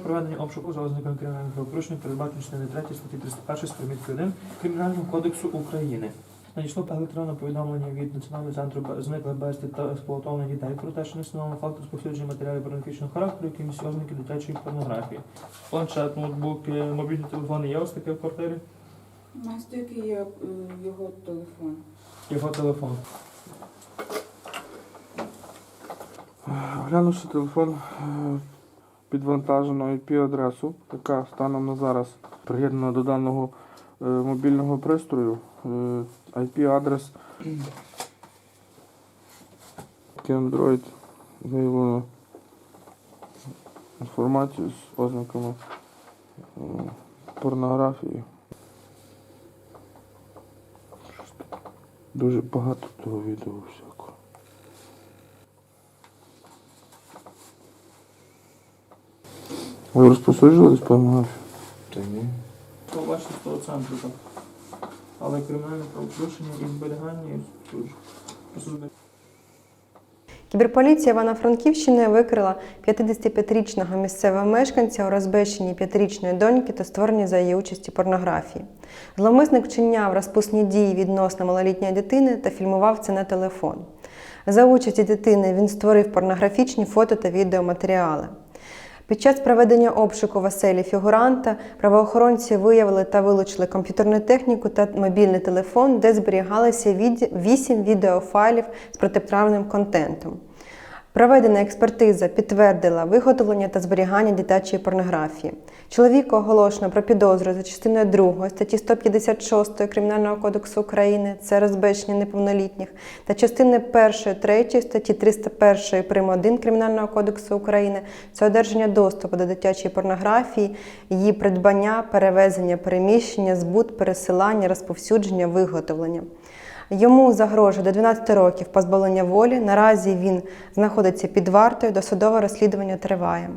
про проведення обшуку за ознаками кримінальних правопорушень, передбачено частини 3 статті 301 з приміткою 1 Кримінального кодексу України. Надійшло електронне повідомлення від Національного центру зниклих безвісти та експлуатованих дітей про те, що не встановлено факт розповсюдження матеріалів порнографічного характеру, якимись ознаки дитячої порнографії. Планшет, ноутбук, е, мобільні телефони є ось таке в квартирі? У нас тільки є е, його телефон. Його телефон. Глянувши телефон, е, підвантажено IP-адресу, яка станом на зараз приєднана до даного е, мобільного пристрою. Е, IP-адрес який Android виявлено інформацію з ознаками е, порнографії. Дуже багато того відео всякого. Ви розпосуджувались порнографію? Та ні. Бачите з того центру так. Але кримінальне правопорушення і зберігання, і. Кіберполіція Івано-Франківщини викрила 55-річного місцевого мешканця у розбещенні 5-річної доньки та створенні за її участі порнографії. Зловмисник вчиняв розпусні дії відносно малолітньої дитини та фільмував це на телефон. За участі дитини він створив порнографічні фото та відеоматеріали. Під час проведення обшуку в фігуранта правоохоронці виявили та вилучили комп'ютерну техніку та мобільний телефон, де зберігалися 8 відеофайлів з протиправним контентом. Проведена експертиза підтвердила виготовлення та зберігання дитячої порнографії. Чоловіка оголошено про підозру за частиною 2 статті 156 Кримінального кодексу України це розбещення неповнолітніх та частини 1, 3 статті 301 прим. 1 Кримінального кодексу України це одержання доступу до дитячої порнографії, її придбання, перевезення, переміщення, збут, пересилання, розповсюдження, виготовлення. Йому загрожує до 12 років позбавлення волі. Наразі він знаходиться під вартою, досудове розслідування триває.